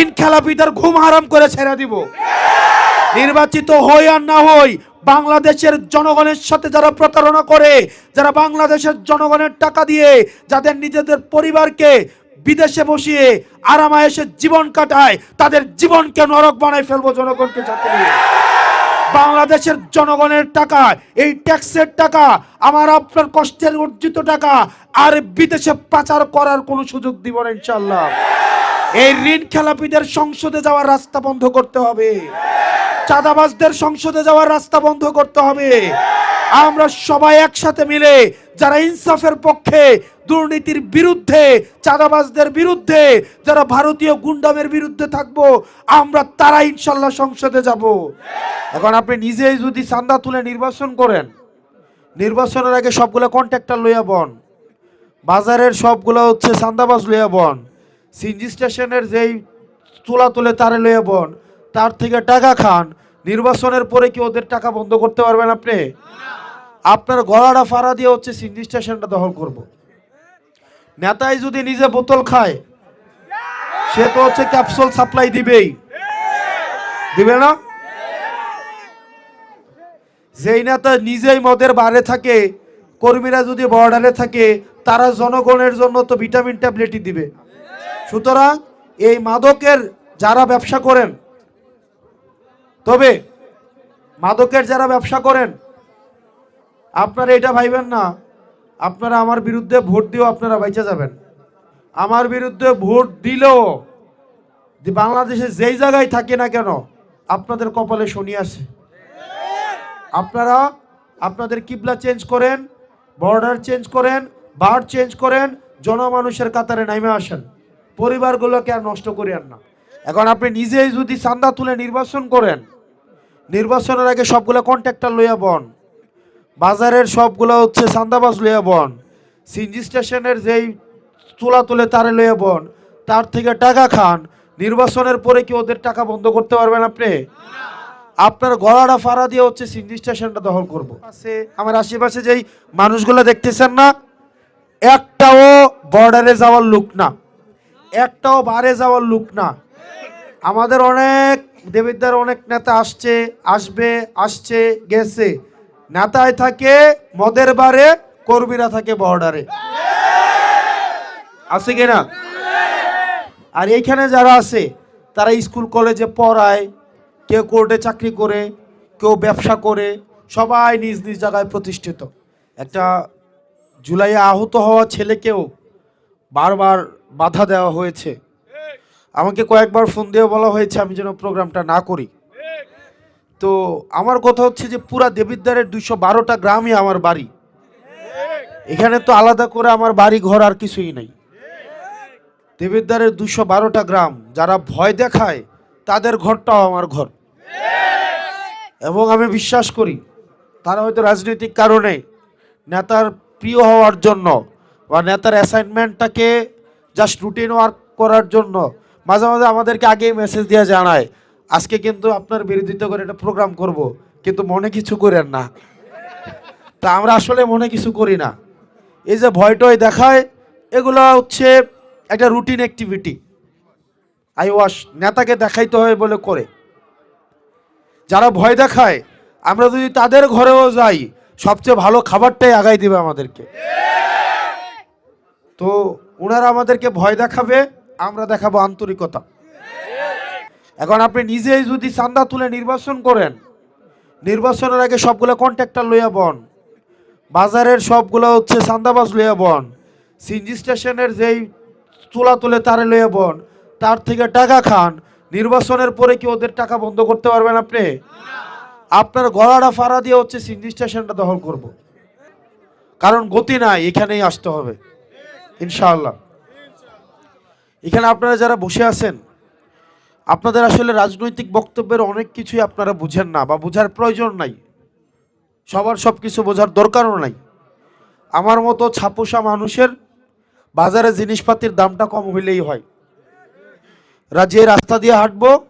ঋণ খেলাপিদের ঘুম হারাম করে ছেড়ে দিব। নির্বাচিত হই আর না হই, বাংলাদেশের জনগণের সাথে যারা প্রতারণা করে, যারা বাংলাদেশের জনগণের টাকা দিয়ে যাদের নিজেদের পরিবারকে বিদেশে বসিয়ে আরামায়েসে জীবন কাটায়, তাদের জীবনকে নরক বানায় ফেলব জনগণকে সাথে বাংলাদেশের জনগণের টাকা, এই ট্যাক্সের টাকা, আমার আপনার কষ্টের অর্জিত টাকা, আর বিদেশে পাচার করার কোনো সুযোগ দিব না ইনশাল্লাহ এই ঋণ খেলাপিদের সংসদে যাওয়ার রাস্তা বন্ধ করতে হবে। চাঁদাবাজদের সংসদে যাওয়ার রাস্তা বন্ধ করতে হবে। আমরা সবাই একসাথে মিলে যারা ইনসাফের পক্ষে, দুর্নীতির বিরুদ্ধে, চাঁদাবাজদের বিরুদ্ধে, যারা ভারতীয় গুন্ডামের বিরুদ্ধে থাকব, আমরা তারা ইনশাল্লাহ সংসদে যাব। এখন আপনি নিজেই যদি চান্দা তুলে নির্বাচন করেন, নির্বাচনের আগে সবগুলো কন্ট্রাক্টর লইয়া বন। বাজারের সবগুলো হচ্ছে চান্দাবাজ লইয়া বন। সিনজি স্টেশনের যেই তুলা তুলে তারে লইয়া বন, তার থেকে টাকা খান। নির্বাচনের পরে কি ওদের টাকা বন্ধ করতে পারবেন আপনি? আপনার গলাটা ফাড়া দিয়ে হচ্ছে সিনজি স্টেশনটা দখল করব। নেতাই যদি নিজে বোতল খায়, সে তো হচ্ছে ক্যাপসুল সাপ্লাই দিবেই। দিবে না? যেই নেতা নিজেই মদের বারে থাকে, কর্মীরা যদি বর্ডারে থাকে, তারা জনগণের জন্য তো ভিটামিন ট্যাবলেটই দিবে। সুতরাং এই মাদকের যারা ব্যবসা করেন, তবে মাদকের যারা ব্যবসা করেন, আপনারা এটা ভাইবেন না, আপনারা আমার বিরুদ্ধে ভোট দিয়েও আপনারা বাইচে যাবেন। আমার বিরুদ্ধে ভোট দিলেও বাংলাদেশে যেই জায়গায় থাকে না কেন, আপনাদের কপালে শনি আছে। আপনারা আপনাদের কিবলা চেঞ্জ করেন, বর্ডার চেঞ্জ করেন বার চেঞ্জ করেন, জনমানুষের কাতারে নামে আসেন। পরিবারগুলোকে আর নষ্ট করিয়েন না। এখন আপনি নিজেই যদি চান্দা তুলে নির্বাচন করেন, নির্বাচনের আগে সবগুলো কন্ট্রাক্টর লইয়া বন। বাজারের সবগুলো হচ্ছে চান্দাবাজ লইয়া বন। সিনজি স্টেশনের যেই তুলা তুলে তারে লইয়া বন, তার থেকে টাকা খান। নির্বাচনের পরে কি ওদের টাকা বন্ধ করতে পারবেন আপনি? আপনার গলাটা ফাড়া দিয়ে হচ্ছে সিনজি স্টেশনটা দখল করব। আছে, আমার আশেপাশে যেই মানুষগুলো দেখতেছেন না, একটাও বর্ডারে যাওয়ার লোক না। একটাও বারে যাওয়ার লোক না। আমাদের অনেক দেবিদ্যার অনেক নেতা আসছে, আসবে, আসছে, গেছে। নেতায় থাকে মদের বারে, কর্মীরা থাকে বর্ডারে। আছে কিনা আর এইখানে যারা আছে, তারা স্কুল, কলেজে পড়ায়, কেউ কোর্টে চাকরি করে, কেউ ব্যবসা করে, সবাই নিজ নিজ জায়গায় প্রতিষ্ঠিত। একটা জুলাইয়ে আহত হওয়া ছেলেকেও বারবার বাধা দেওয়া হয়েছে। আমাকে কয়েকবার ফোন দিয়ে বলা হয়েছে, আমি যেন প্রোগ্রামটা না করি। তো আমার কথা হচ্ছে যে পুরা দেবিদ্বারের দুইশো বারোটা গ্রামই আমার বাড়ি। এখানে তো আলাদা করে আমার বাড়ি ঘর আর কিছুই নেই। দেবিদ্বারের দুশো বারোটা গ্রাম, যারা ভয় দেখায়, তাদের ঘরটাও আমার ঘর। এবং আমি বিশ্বাস করি, তারা হয়তো রাজনৈতিক কারণে নেতার প্রিয় হওয়ার জন্য বা নেতার অ্যাসাইনমেন্টটাকে জাস্ট রুটিন ওয়ার্ক করার জন্য। মাঝে মাঝে আমাদেরকে আগেই মেসেজ দিয়ে জানায়, আজকে কিন্তু আপনার বিরোধিতা করে একটা প্রোগ্রাম করব, কিন্তু মনে কিছু করেন না। তা আমরা আসলে মনে কিছু করি না। এই যে ভয়টয় দেখায়, এগুলো হচ্ছে একটা রুটিন অ্যাক্টিভিটি আই ওয়াশ নেতাকে দেখাইতে হয় বলে করে। যারা ভয় দেখায়, আমরা যদি তাদের ঘরেও যাই, সবচেয়ে ভালো খাবারটাই আগাই দিবে আমাদেরকে। তো ওনারা আমাদেরকে ভয় দেখাবে, আমরা দেখাবো আন্তরিকতা। এখন আপনি নিজেই যদি চান্দা তুলে নির্বাচন করেন, নির্বাচনের আগে সবগুলো কন্ট্রাক্টর লইয়া বন। বাজারের সবগুলো হচ্ছে চান্দাবাজ লইয়া বন। সিনজি স্টেশনের যেই তুলা তুলে তারে লইয়া বন, তার থেকে টাকা খান। নির্বাচনের পরে কি ওদের টাকা বন্ধ করতে পারবেন আপনি? আপনার গলাটা ফাড়া দিয়ে হচ্ছে সিনজি স্টেশনটা দখল করব। কারণ গতি নাই, এখানেই আসতে হবে। ইনশাআল্লাহ। এখানে আপনারা যারা বসে আছেন, আপনাদের আসলে রাজনৈতিক বক্তব্যের অনেক কিছুই আপনারা বুঝেন না বা বোঝার প্রয়োজন নাই। সবার সব কিছু বোঝার দরকারও নাই। আমার মতো ছাপোষা মানুষের বাজারে জিনিসপাতির দামটা কম হইলেই হয়। রা- যে রাস্তা দিয়ে হাঁটবো,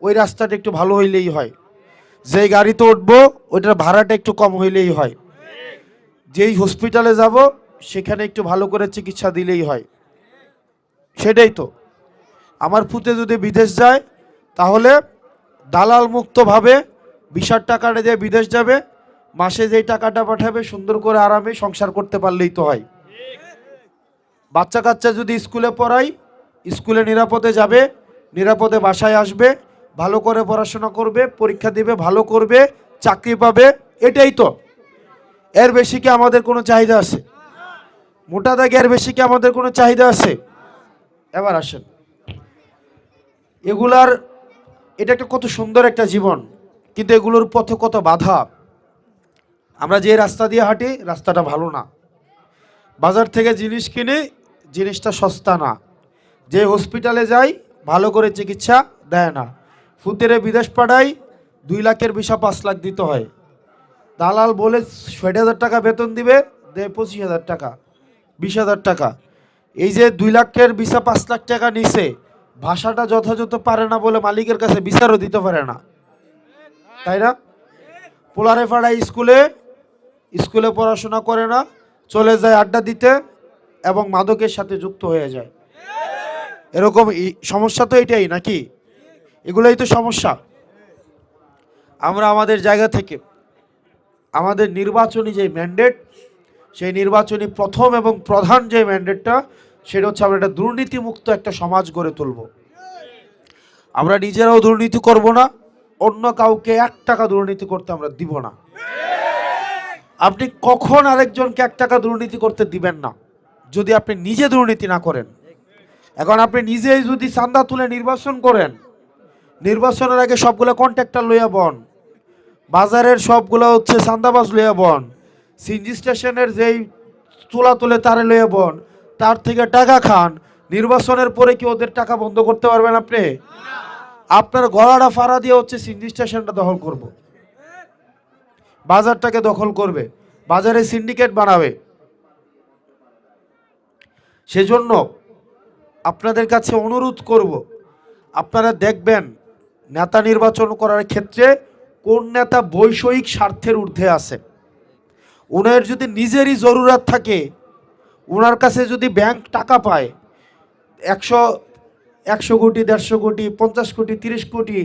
ওই রাস্তাটা একটু ভালো হইলেই হয়। যেই গাড়িতে উঠবো, ওইটার ভাড়াটা একটু কম হইলেই হয়। যেই হসপিটালে যাব সেখানে একটু ভালো করে চিকিৎসা দিলেই হয়। সেটাই তো। আমার পুতে যদি বিদেশ যায়, তাহলে দালাল মুক্তভাবে বিশার টাকাটা দিয়ে বিদেশ যাবে, মাসে যেই টাকাটা পাঠাবে, সুন্দর করে আরামে সংসার করতে পারলেই তো হয়। বাচ্চা কাচ্চা যদি স্কুলে পড়াই স্কুলে নিরাপদে যাবে, নিরাপদে বাসায় আসবে, ভালো করে পড়াশোনা করবে, পরীক্ষা দিবে, ভালো করবে, চাকরি পাবে, এটাই তো। এর বেশি কি আমাদের কোনো চাহিদা আছে? মোটা দাগে এর বেশি কি আমাদের কোনো চাহিদা আছে? এবার আসেন। এগুলার, এটা একটা কত সুন্দর একটা জীবন, কিন্তু এগুলোর পথে কত বাধা। আমরা যে রাস্তা দিয়ে হাঁটি, রাস্তাটা ভালো না। বাজার থেকে জিনিস কিনে, জিনিসটা সস্তা না। যে হসপিটালে যাই, ভালো করে চিকিৎসা দেয় না। ফুতেরে বিদেশ পাঠাই, দুই লাখের বিষা পাঁচ লাখ দিতে হয়। দালাল বলে ষাট হাজার টাকা বেতন দিবে, দেয় পঁচিশ হাজার টাকা। বিশ হাজার টাকা। এই যে দুই লাখের বিষা পাঁচ লাখ টাকা নিছে, ভাষাটা যথাযথ পারে না বলে মালিকের কাছে বিচারও দিতে পারে না। তাই না? পোলারে পাড়ায় স্কুলে স্কুলে পড়াশোনা করে না, চলে যায় আড্ডা দিতে এবং মাদকের সাথে যুক্ত হয়ে যায়। এরকম সমস্যা তো এটাই নাকি? এগুলোই তো সমস্যা। আমরা আমাদের জায়গা থেকে, আমাদের নির্বাচনী যে ম্যান্ডেট সেই নির্বাচনী প্রথম এবং প্রধান যে ম্যান্ডেটটা সেটা হচ্ছে আমরা একটা দুর্নীতিমুক্ত একটা সমাজ গড়ে তুলব। আমরা নিজেরাও দুর্নীতি করব না, অন্য কাউকে এক টাকা দুর্নীতি করতে আমরা দিব না। আপনি কখন আরেকজনকে এক টাকা দুর্নীতি করতে দিবেন না, যদি আপনি নিজে দুর্নীতি না করেন। এখন আপনি নিজেই যদি চান্দা তুলে নির্বাচন করেন, নির্বাচনের আগে সবগুলো কন্ট্রাক্টর লইয়া বন, বাজারের সবগুলো হচ্ছে চান্দাবাজ লইয়া বন সিনজি স্টেশনের যেই তুলা তুলে তারে লয়ে বন, তার থেকে টাকা খান। নির্বাচনের পরে কি ওদের টাকা বন্ধ করতে পারবেন আপনি? আপনার গলাটা ফাড়া দিয়ে হচ্ছে সিনজি স্টেশনটা দখল করব। বাজারটাকে দখল করবে। বাজারে সিন্ডিকেট বানাবে। সেজন্য আপনাদের কাছে অনুরোধ করব, আপনারা দেখবেন নেতা নির্বাচন করার ক্ষেত্রে কোন নেতা বৈষয়িক স্বার্থের ঊর্ধ্বে আছে। ওনার যদি নিজেরই জরুরত থাকে ওনার কাছে যদি ব্যাংক টাকা পায়, একশো একশো কোটি, দেড়শো কোটি, পঞ্চাশ কোটি, তিরিশ কোটি,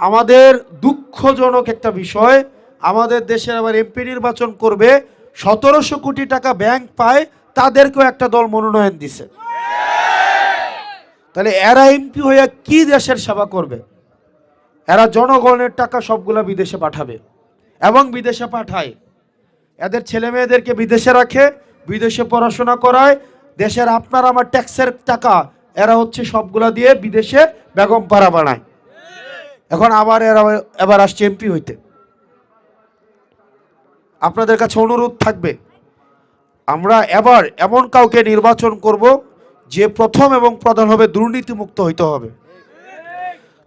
আমাদের দুঃখজনক একটা বিষয়, আমাদের দেশের আবার এমপি নির্বাচন করবে, সতেরোশো কোটি টাকা ব্যাংক পায়, তাদেরকেও একটা দল মনোনয়ন দিছে। তাহলে এরা এমপি হয়ে কি দেশের সেবা করবে? এরা জনগণের টাকা সবগুলা বিদেশে পাঠাবে এবং বিদেশে পাঠায়। এদের ছেলে মেয়েদেরকে বিদেশে রাখে, বিদেশে পড়াশোনা করায়। দেশের আপনার আমার ট্যাক্সের টাকা, এরা হচ্ছে সবগুলা দিয়ে বিদেশে বেগম পাড়া বানায়। এখন আবার এরা এবার আসছে এমপি হইতে। আপনাদের কাছে অনুরোধ থাকবে, আমরা এবার এমন কাউকে নির্বাচন করব যে প্রথম এবং প্রধান হবে দুর্নীতিমুক্ত হইতে হবে।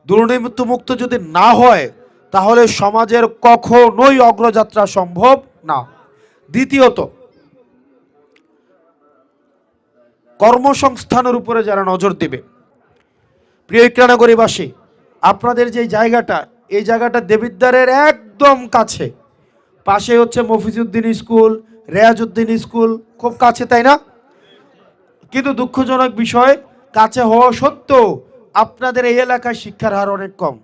দুর্নীতিমুক্ত যদি না হয়, তাহলে সমাজের কখনোই অগ্রযাত্রা সম্ভব না। দ্বিতীয়ত, কর্মসংস্থানের উপরে যারা নজর দেবে, প্রিয় ইকরানগরীবাসী, আপনাদের যে জায়গাটা, এই জায়গাটা দেবিদ্বারের একদম কাছে। পাশে হচ্ছে মফিজুদ্দিন স্কুল, রেয়াজউদ্দিন স্কুল, খুব কাছে, তাই না? কিন্তু দুঃখজনক বিষয়, কাছে হওয়া সত্ত্বেও আপনাদের এই এলাকায় শিক্ষার হার অনেক কম।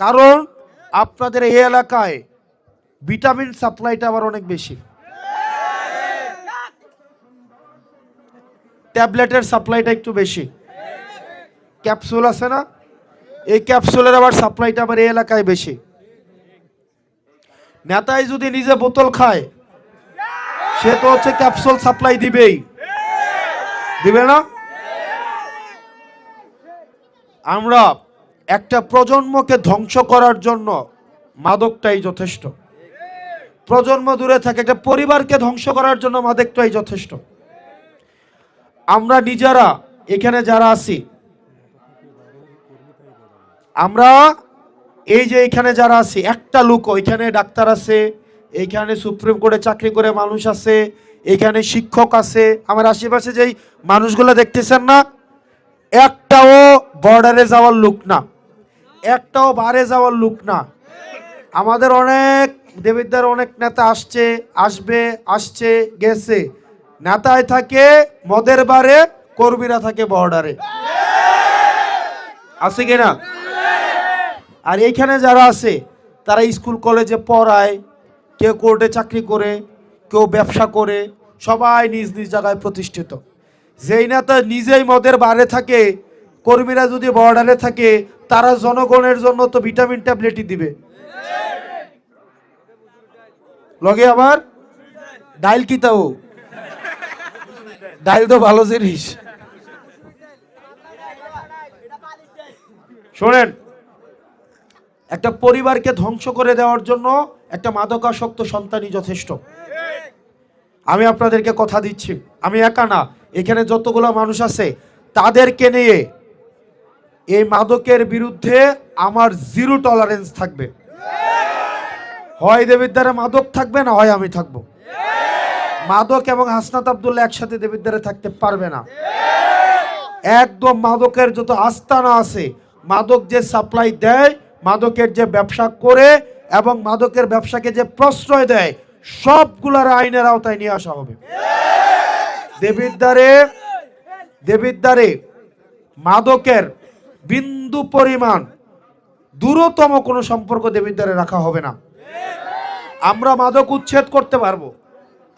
কারণ আপনাদের এই এলাকায় ভিটামিন সাপ্লাইটা আবার অনেক বেশি। ট্যাবলেটের সাপ্লাইটা একটু বেশি। ক্যাপসুল আছে না? এই ক্যাপসুলের আবার সাপ্লাইটা আবার এই এলাকায় বেশি। নেতাই যদি নিজে বোতল খায়, সে তো হচ্ছে ক্যাপসুল সাপ্লাই দিবেই। দিবে না? আমরা একটা প্রজন্মকে ধ্বংস করার জন্য মাদকটাই যথেষ্ট। প্রজন্ম দূরে থাকে, একটা পরিবারকে ধ্বংস করার জন্য মাদকটাই যথেষ্ট। আমরা নিজেরা, এখানে যারা আছি, আমরা এই যে এখানে যারা আছি, একটা লোক এখানে ডাক্তার আছে, এখানে সুপ্রিম কোর্টে চাকরি করে মানুষ আছে, এখানে শিক্ষক আছে, আমার আশেপাশে যেই মানুষগুলো দেখতেছেন না, একটাও বর্ডারে যাওয়ার লোক না, একটাও বারে যাওয়ার লোক না। আমাদের অনেক দেবিদ্যার অনেক নেতা আসছে, আসবে, আসছে, গেছে। নেতায় থাকে, মদের বারে, কর্মীরা থাকে বর্ডারে আছে কিনা আর এইখানে যারা আছে, তারা স্কুল, কলেজে পড়ায়, কেউ কোর্টে চাকরি করে, কেউ ব্যবসা করে, সবাই নিজ নিজ জায়গায় প্রতিষ্ঠিত। যেই নেতা নিজেই মদের বারে থাকে, কর্মীরা যদি বর্ডারে থাকে, তারা জনগণের জন্য তো ভিটামিন ট্যাবলেটই দিবে। লগে আবার ডাইল কি তাও? ডাইল তো ভালো জিনিস। শোনেন, একটা পরিবারকে ধ্বংস করে দেওয়ার জন্য একটা মাদকাসক্ত সন্তানই যথেষ্ট। আমি আপনাদেরকে কথা দিচ্ছি, আমি একা না, এখানে যতগুলো মানুষ আছে, তাদেরকে নিয়ে এই মাদকের বিরুদ্ধে আমার জিরো টলারেন্স থাকবে। হয় দেবিদ্বারে মাদক থাকবে না, হয় আমি থাকব। মাদক এবং হাসনাত আবদুল্লাহ একসাথে দেবিদ্বারে থাকতে পারবে না। একদম মাদকের যত আস্তানা আছে, মাদক যে সাপ্লাই দেয়, মাদকের যে ব্যবসা করে এবং মাদকের ব্যবসাকে যে প্রশ্রয় দেয়, সবগুলার আইনের আওতায় নিয়ে আসা হবে। দেবিদ্বারে দেবিদ্বারে মাদকের বিন্দু পরিমাণ দূরতম কোনো সম্পর্ক দেবীর দেবিদ্বারে রাখা হবে না। আমরা মাদক উচ্ছেদ করতে পারব।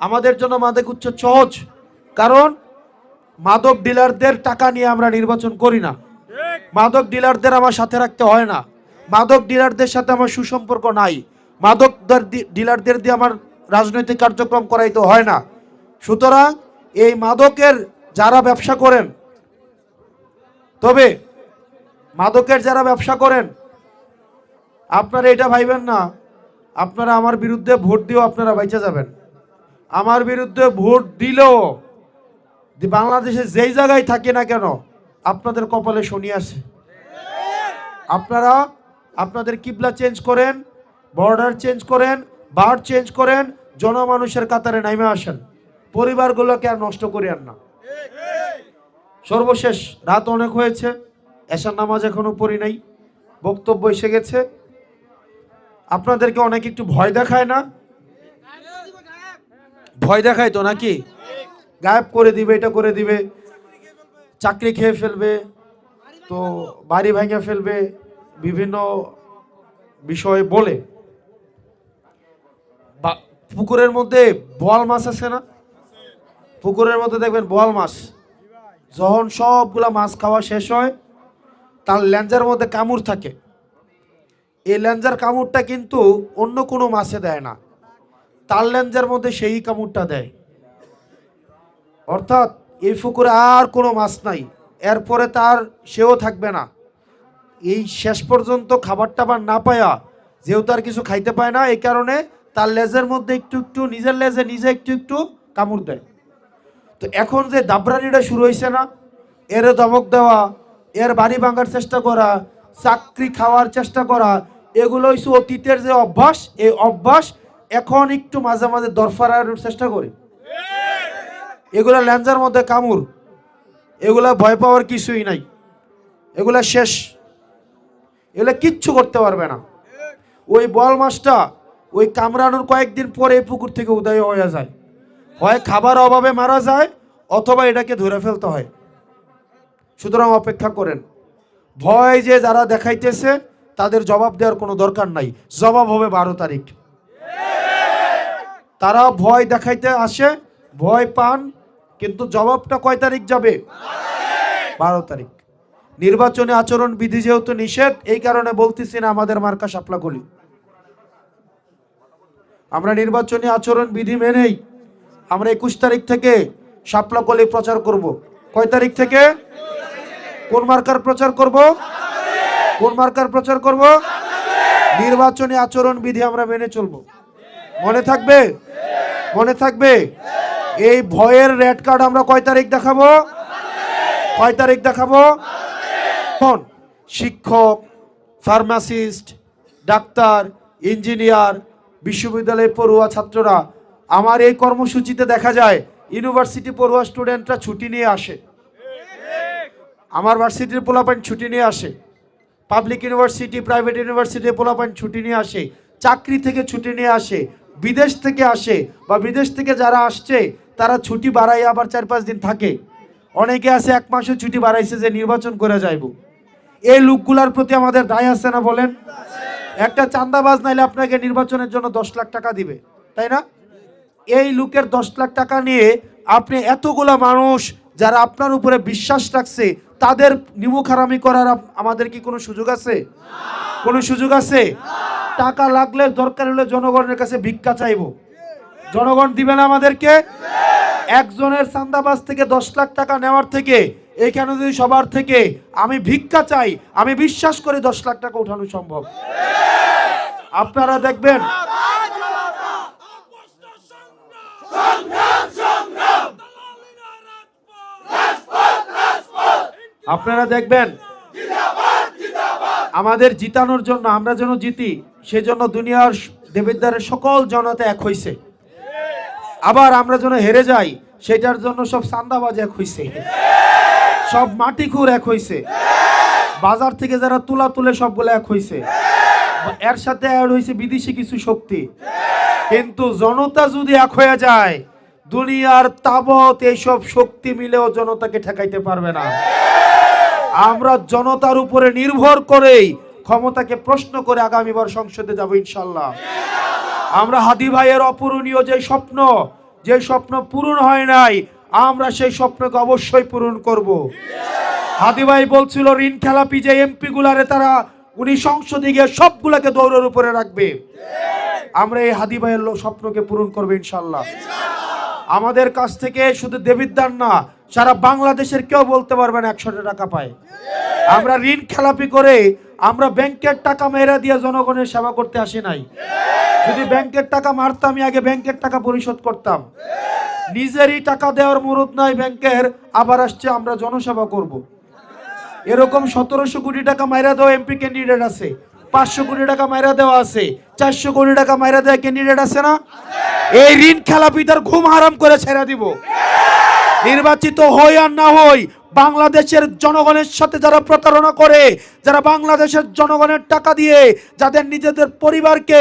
আমাদের জন্য মাদক উচ্ছেদ সহজ। কারণ মাদক ডিলারদের টাকা নিয়ে আমরা নির্বাচন করি না। মাদক ডিলারদের আমার সাথে রাখতে হয় না। মাদক ডিলারদের সাথে আমার সুসম্পর্ক নাই। মাদক ডিলারদের দিয়ে আমার রাজনৈতিক কার্যক্রম করাইতে হয় না। সুতরাং এই মাদকের যারা ব্যবসা করেন, তবে মাদকের যারা ব্যবসা করেন, আপনারা এটা ভাইবেন না আপনারা আমার বিরুদ্ধে ভোট দিয়েও আপনারা বাইচে যাবেন। আমার বিরুদ্ধে ভোট দিলেও বাংলাদেশে যেই জায়গায় থাকে না কেন, আপনাদের কপালে শনি আছে। আপনারা আপনাদের কিবলা চেঞ্জ করেন, বর্ডার চেঞ্জ করেন বার চেঞ্জ করেন, জনমানুষের কাতারে নাইমে আসেন। পরিবারগুলোকে আর নষ্ট করিয়েন না। সর্বশেষ রাত অনেক হয়েছে এসার নামাজ এখনও পড়ি নাই। বক্তব্য এসে গেছে। আপনাদেরকে অনেক একটু ভয় দেখায় না? ভয় দেখায় তো নাকি? গায়েব করে দিবে, এটা করে দিবে। চাকরি খেয়ে ফেলবে, তো বাড়ি ভেঙে ফেলবে, বিভিন্ন বিষয়ে বলে। পুকুরের মধ্যে বোয়াল মাছ আছে না? পুকুরের মধ্যে দেখবেন বোয়াল মাছ। যখন সবগুলা মাছ খাওয়া শেষ হয়, তার ল্যাঞ্জার মধ্যে কামড় থাকে। এই ল্যাঞ্জার কামড়টা কিন্তু অন্য কোনো মাছে দেয় না। তার ল্যাঞ্জার মধ্যে সেই কামড়টা দেয়। অর্থাৎ এই পুকুরে আর কোনো মাছ নাই। এরপরে তার সেও থাকবে না। এই শেষ পর্যন্ত খাবার টাবার না পায়া যেহেতু আর কিছু খাইতে পায় না, এই কারণে তার লেজের মধ্যে একটু একটু, নিজের লেজে নিজে একটু একটু কামড় দেয়। তো এখন যে দাবরানিটা শুরু হয়েছে না, এর দমক দেওয়া, এর বাড়ি ভাঙার চেষ্টা করা, চাকরি খাওয়ার চেষ্টা করা এগুলো হচ্ছে অতীতের যে অভ্যাস, এই অভ্যাস এখন একটু মাঝে মাঝে দরফারার চেষ্টা করি। এগুলা ল্যাঞ্জার মধ্যে কামড় এগুলা ভয় পাওয়ার কিছুই নাই। এগুলা শেষ। এগুলা কিচ্ছু করতে পারবে না। ওই বল মাছটা ওই কামড়ানোর কয়েকদিন পরে পুকুর থেকে উদয় হয়ে যায়। হয় খাবার অভাবে মারা যায়, অথবা এটাকে ধরে ফেলতে হয়। সুতরাং অপেক্ষা করেন। ভয় যে যারা দেখাইতেছে তাদের জবাব দেওয়ার কোনো দরকার নাই। জবাব হবে বারো তারিখ। তারা ভয় দেখাইতে আসে, ভয় পান, কিন্তু জবাবটা কয় তারিখ যাবে? বারো তারিখ। নির্বাচনী আচরণ বিধি যেহেতু নিষেধ, এই কারণে বলতেছি না আমাদের মার্কা সাপলা কলি আমরা নির্বাচনী আচরণ বিধি মেনেই আমরা একুশ তারিখ থেকে শাপলা কলি প্রচার করব। কয় তারিখ থেকে? কোন মার্কার প্রচার করব? কোন মার্কার প্রচার করব? নির্বাচনী আচরণ বিধি আমরা মেনে চলবো। মনে থাকবে? মনে থাকবে? এই ভয়ের রেড কার্ড আমরা কয় তারিখ দেখাবো? কয় তারিখ দেখাবো? শিক্ষক, ফার্মাসিস্ট, ডাক্তার, ইঞ্জিনিয়ার বিশ্ববিদ্যালয়ে পড়ুয়া ছাত্ররা, আমার এই কর্মসূচিতে দেখা যায়, ইউনিভার্সিটি পড়ুয়া স্টুডেন্টরা ছুটি নিয়ে আসে। আমার ভার্সিটির পোলাপাইন ছুটি নিয়ে আসে। পাবলিক ইউনিভার্সিটি প্রাইভেট ইউনিভার্সিটি পোলাপাইন ছুটি নিয়ে আসে, চাকরি থেকে ছুটি নিয়ে আসে, বিদেশ থেকে আসে বা বিদেশ থেকে যারা আসছে, তারা ছুটি বাড়াই আবার চার পাঁচ দিন থাকে। অনেকে আছে এক মাসের ছুটি বাড়াইছে যে নির্বাচন করে যাইব। এই লোকগুলার প্রতি আমাদের দায় আছে না বলেন? একটা চান্দাবাজ নাইলে আপনাকে নির্বাচনের জন্য দশ লাখ টাকা দিবে, তাই না? এই লোকের দশ লাখ টাকা নিয়ে আপনি এতগুলা মানুষ যারা আপনার উপরে বিশ্বাস রাখছে তাদের নিমুখারামি করার আমাদের কি কোনো সুযোগ আছে কোনো সুযোগ আছে টাকা লাগলে দরকার হলে জনগণের কাছে ভিক্ষা চাইব জনগণ দিবে না আমাদেরকে একজনের চান্দাবাজ থেকে দশ লাখ টাকা নেওয়ার থেকে এখানে যদি সবার থেকে আমি ভিক্ষা চাই আমি বিশ্বাস করি দশ লাখ টাকা উঠানো সম্ভব আপনারা দেখবেন আপনারা দেখবেন, আমাদের জিতানোর জন্য, আমরা যেন জিতি, সেজন্য দুনিয়ার দেবিদ্বারের সকল জনতা এক হইছে। আবার আমরা যেন হেরে যাই, সেটার জন্য সব চান্দাবাজ এক হইছে। সব মাটি খুর এক হইছে। বাজার থেকে যারা তুলা তুলে সবগুলো এক হইছে। এর সাথে অ্যাড হইছে বিদেশি কিছু শক্তি। কিন্তু জনতা যদি এক হয়ে যায়, দুনিয়ার তাবৎ এইসব শক্তি মিলেও জনতাকে ঠেকাইতে পারবে না। আমরা জনতার উপরে নির্ভর করেই ক্ষমতাকে প্রশ্ন করে আগামীবার সংসদে যাব ইনশাল্লাহ আমরা হাদি ভাইয়ের অপূরণীয় যে স্বপ্ন যে স্বপ্ন পূরণ হয় নাই, আমরা সেই স্বপ্নকে অবশ্যই পূরণ করব। হাদি ভাই বলছিল, ঋণ খেলাপি যে এমপি গুলারে তারা, উনি সংসদে গিয়ে সবগুলাকে দৌড়ের উপরে রাখবে। আমরা এই হাদি ভাইয়ের স্বপ্নকে পূরণ করব ইনশাল্লাহ আমাদের কাছ থেকে শুধু দেবিদ্দার না সারা বাংলাদেশের কেউ বলতে পারবেন না একশো টাকা পায়। আমরা ঋণ খেলাপি করে আমরা ব্যাংকের টাকা মেরা দিয়ে জনগণের সেবা করতে আসি নাই। যদি ব্যাংকের টাকা মারতাম আগে ব্যাংকের টাকা পরিশোধ করতাম। নিজেরই টাকা দেওয়ার মুরত নাই ব্যাংকের, আবার আসছে আমরা জনসেবা করব। এরকম সতেরোশো কোটি টাকা মাইরা দেওয়া এমপি ক্যান্ডিডেট আছে, পাঁচশো কোটি টাকা মাইরা দেওয়া আছে, চারশো কোটি টাকা মাইরা দেওয়া ক্যান্ডিডেট আছে না? এই ঋণ খেলাপিদের ঘুম হারাম করে ছেড়ে দিব। নির্বাচিত হই আর না হই, বাংলাদেশের জনগণের সাথে যারা প্রতারণা করে, যারা বাংলাদেশের জনগণের টাকা দিয়ে যাদের নিজেদের পরিবারকে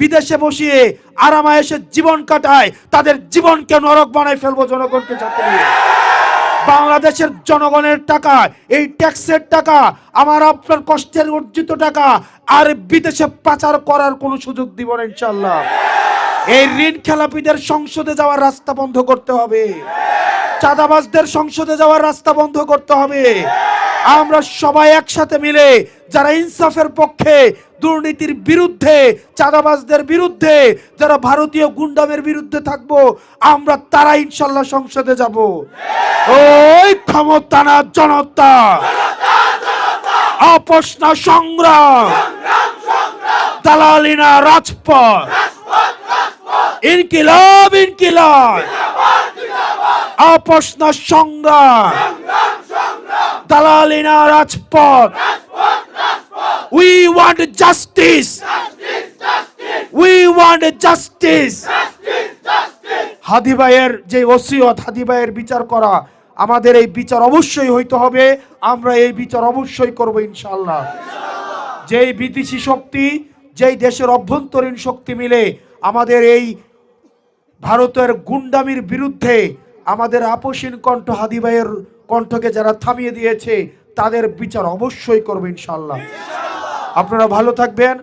বিদেশে বসিয়ে আরামায়েসে জীবন কাটায়, তাদের জীবনকে নরক বানায় ফেলব জনগণকে বাংলাদেশের জনগণের টাকা, এই ট্যাক্সের টাকা, আমার আপনার কষ্টের অর্জিত টাকা, আর বিদেশে পাচার করার কোনো সুযোগ দিব না ইনশাল্লাহ এই ঋণ খেলাপিদের সংসদে যাওয়ার রাস্তা বন্ধ করতে হবে। চাঁদাবাজদের সংসদে যাওয়ার রাস্তা বন্ধ করতে হবে। আমরা সবাই একসাথে মিলে যারা ইনসাফের পক্ষে, দুর্নীতির বিরুদ্ধে, চাঁদাবাজদের বিরুদ্ধে, যারা ভারতীয় গুন্ডামের বিরুদ্ধে থাকব, আমরা তারা ইনশাল্লাহ সংসদে যাব। ওই ক্ষমতা না জনতা আপোষ না সংগ্রাম। দালালিনা রাজপথ। ইনকিলাব ইনকিলাব। আপোষ না সংগ্রাম। দালালিনা রাজপথ। We want justice we want justice Hadi ভাইয়ের যে ওসিয়ত হাদি ভাইয়ের বিচার করা, আমাদের এই বিচার অবশ্যই হইতে হবে। আমরা এই বিচার অবশ্যই করব ইনশাল্লাহ যেই বিদেশি শক্তি যেই দেশের অভ্যন্তরীণ শক্তি মিলে আমাদের এই ভারতের গুন্ডামির বিরুদ্ধে আমাদের আপসীন কণ্ঠ হাদিবাইয়ের কণ্ঠকে যারা থামিয়ে দিয়েছে, তাদের বিচার অবশ্যই করবে ইনশাল্লাহ আপনারা ভালো থাকবেন।